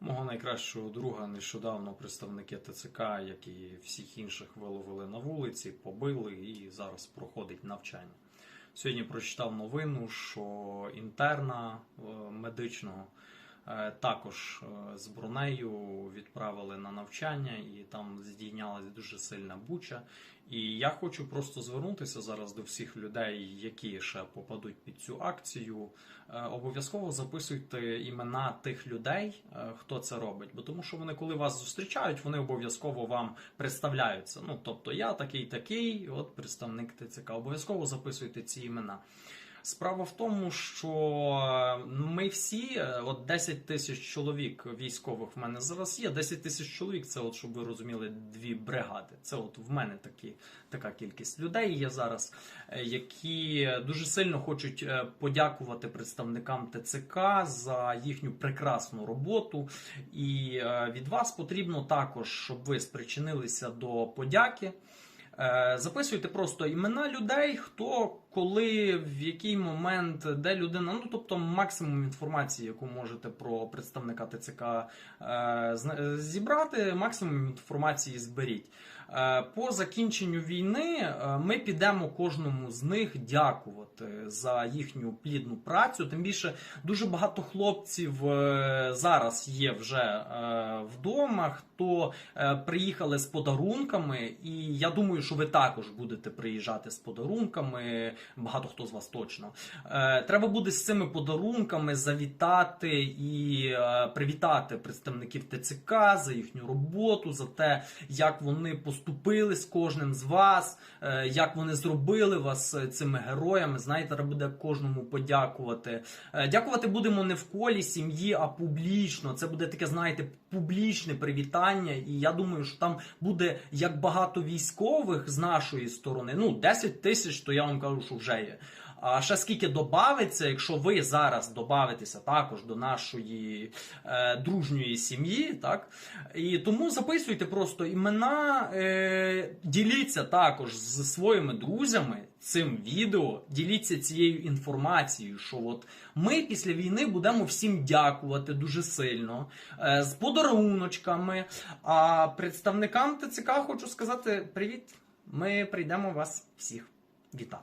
Мого найкращого друга нещодавно представники ТЦК, як і всіх інших, виловили на вулиці, побили і зараз проходить навчання. Сьогодні прочитав новину, що інтерна е, медичного також е, з бронею відправили на навчання, і там здійнялась дуже сильна буча. І я хочу просто звернутися зараз до всіх людей, які ще попадуть під цю акцію. Е, Обов'язково записуйте імена тих людей, е, хто це робить. Бо тому, що вони, коли вас зустрічають, вони обов'язково вам представляються. Ну тобто, я такий такий, от представник ТЦК. Обов'язково записуйте ці імена. Справа в тому, що е, ми всі, е, от 10 тисяч чоловік військових в мене зараз є. 10 тисяч чоловік це, от, щоб ви розуміли, дві бригади. Це от в мене такі, така кількість людей є зараз, е, які дуже сильно хочуть подякувати представникам ТЦК за їхню прекрасну роботу. І від вас потрібно також, щоб ви спричинилися до подяки. Записуйте просто імена людей, хто, коли, в який момент, де людина. Ну тобто максимум інформації, яку можете про представника ТЦК е, зібрати, максимум інформації зберіть. Е, По закінченню війни е, ми підемо кожному з них дякувати за їхню плідну працю. Тим більше дуже багато хлопців зараз є вже вдома, хто приїхали з подарунками, і я думаю, що ви також будете приїжджати з подарунками. Багато хто з вас точно. Е, Треба буде з цими подарунками завітати і е, привітати представників ТЦК за їхню роботу, за те, як вони поступили з кожним з вас, е, як вони зробили вас цими героями. Знаєте, треба буде кожному подякувати. Дякувати будемо не в колі сім'ї, а публічно. Це буде таке, знаєте, публічне привітання. І я думаю, що там буде як багато військових з нашої сторони. Ну, 10 тисяч, то я вам кажу, що вже є. А ще скільки додається, якщо ви зараз додавитеся також до нашої е, дружньої сім'ї, так? І тому записуйте просто імена, е, діліться також з своїми друзями цим відео, діліться цією інформацією, що от ми після війни будемо всім дякувати дуже сильно, е, з подаруночками. А представникам ТЦК хочу сказати привіт. Ми прийдемо вас всіх вітати.